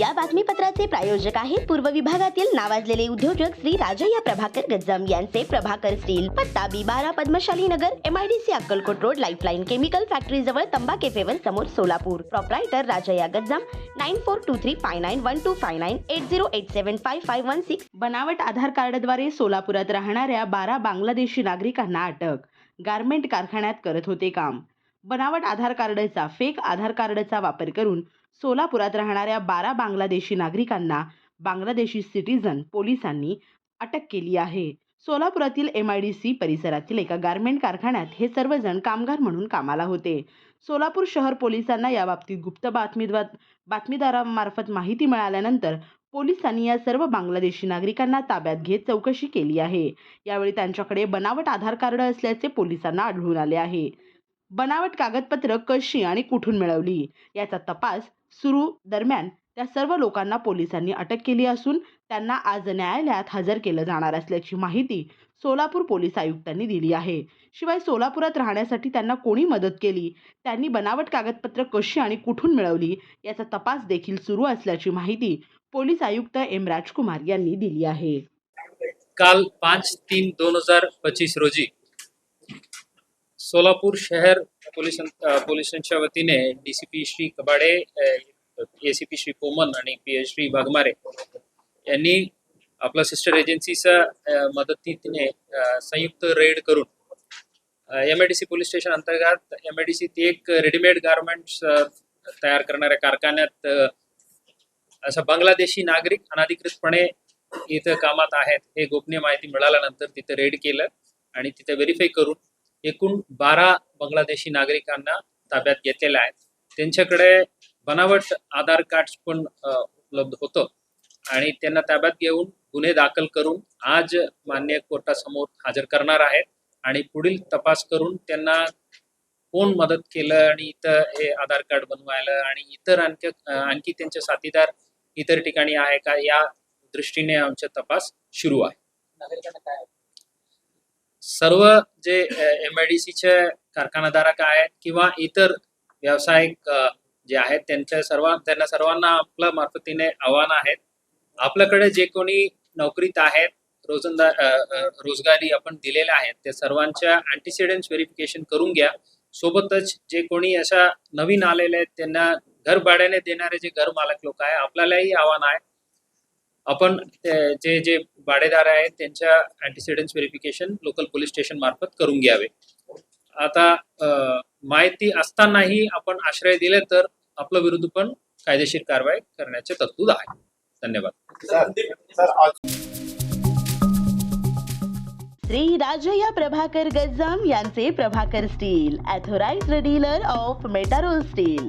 या बातमीपत्राचे प्रायोजक आहेत पूर्व विभागातील नावाजलेले उद्योजक श्री राजय्या प्रभाकर गज्जम यांचे प्रभाकर स्टील पत्ता बी बारा Padmashali Nagar MIDC Akkalkot road lifeline chemical factory जवळ तंबा केफेवर समोर Solapur. Proprietor Rajayya Gajjam nine four two three five nine one two five nine eight zero eight seven five five one six बनावट आधार कार्डद्वारे सोलापुरात राहणाऱ्या बारा बांगलादेशी नागरिकांना अटक. गारमेंट कारखान्यात करत होते काम. बनावट आधार कार्डचा फेक आधार कार्डचा वापर करून सोलापुरात राहणाऱ्या बारा बांगलादेशी नागरिकांना बांगलादेशी सिटीजन पोलिसांनी अटक केली आहे. सोलापुरातील एम आय डी सी परिसरातील एका गारमेंट कारखान्यात हे सर्वजण कामगार म्हणून कामाला होते. सोलापूर शहर पोलिसांना याबाबतीत गुप्त बातमीद्वार बातमीदारामार्फत माहिती मिळाल्यानंतर पोलिसांनी या सर्व बांगलादेशी नागरिकांना ताब्यात घेत चौकशी केली आहे. यावेळी त्यांच्याकडे बनावट आधार कार्ड असल्याचे पोलिसांना आढळून आले आहे. बनावट कागदपत्र कशी आणि कुठून मिळवली? याचा तपास सुरू दरम्यान त्या सर्व लोकांना पोलिसांनी अटक केली असून त्यांना आज न्यायालयात हजर केलं जाणार असल्याची माहिती सोलापूर पोलीस आयुक्तांनी दिली आहे. शिवाय सोलापुरात राहण्यासाठी त्यांना कोणी मदत केली? त्यांनी बनावट कागदपत्र कशी आणि कुठून मिळवली? याचा तपास देखील सुरू असल्याची माहिती पोलीस आयुक्त एम राजकुमार यांनी दिली आहे. काल पाच तीन दोन हजार पच्चीस रोजी सोलापूर शहर पोलीस पोलिसांच्या वतीने डीसीपी श्री कबाडे एसीपी श्री पोमन आणि पी एच श्री वाघमारे यांनी आपल्या सिस्टर एजन्सीच्या मदतीने संयुक्त रेड करून M I D C police station अंतर्गत एम आय डी सी एक रेडीमेड गारमेंट्स तयार करणाऱ्या कारखान्यात असा बांगलादेशी नागरिक अनधिकृतपणे इथं कामात आहेत हे गोपनीय माहिती मिळाल्यानंतर तिथं रेड केलं आणि तिथे व्हेरीफाय करून एकूण बारा बांगलादेशी नागरिकांना ताब्यात घेतलेले आहेत त्यांच्याकडे बनावट आधार कार्ड पण उपलब्ध होतं. आणि त्यांना ताब्यात घेऊन गुन्हे दाखल करून आज मान्य कोर्टासमोर हजर करणार आहेत. आणि पुढील तपास करून त्यांना कोण मदत केलं आणि इथं हे आधार कार्ड बनवायला आणि इतर आणखी आणखी त्यांचे साथीदार इतर ठिकाणी आहे का या दृष्टीने आमचा तपास सुरू आहे. सर्व जे एम आय डी सीचे कारखानाधारक आहेत किंवा इतर व्यावसायिक जे आहेत त्यांच्या सर्व त्यांना सर्वांना आपल्या मार्फतीने आव्हान आहेत. आपल्याकडे जे कोणी नोकरीत आहेत रोजंदार रोजगारी आपण दिलेल्या आहेत त्या सर्वांच्या अँटीसिडेंट व्हेरिफिकेशन करून घ्या. सोबतच जे कोणी अशा नवीन आलेले आहेत त्यांना घर भाड्याने देणारे जे घर मालक लोक आहे आपल्यालाही आव्हान आहे. आपण जे जे भाडेदार आहेत त्यांच्या antecedents verification local police station मार्फत करून घ्यावे. आता माहिती असतानाही आपण आश्रय दिले तर आपल्या विरुद्ध पण कायदेशीर कारवाई करण्याचे तरतूद आहे. धन्यवाद. सर सर आज श्री राजया प्रभाकर गज्जम यांचे Prabhakar steel authorized dealer of Metarol steel.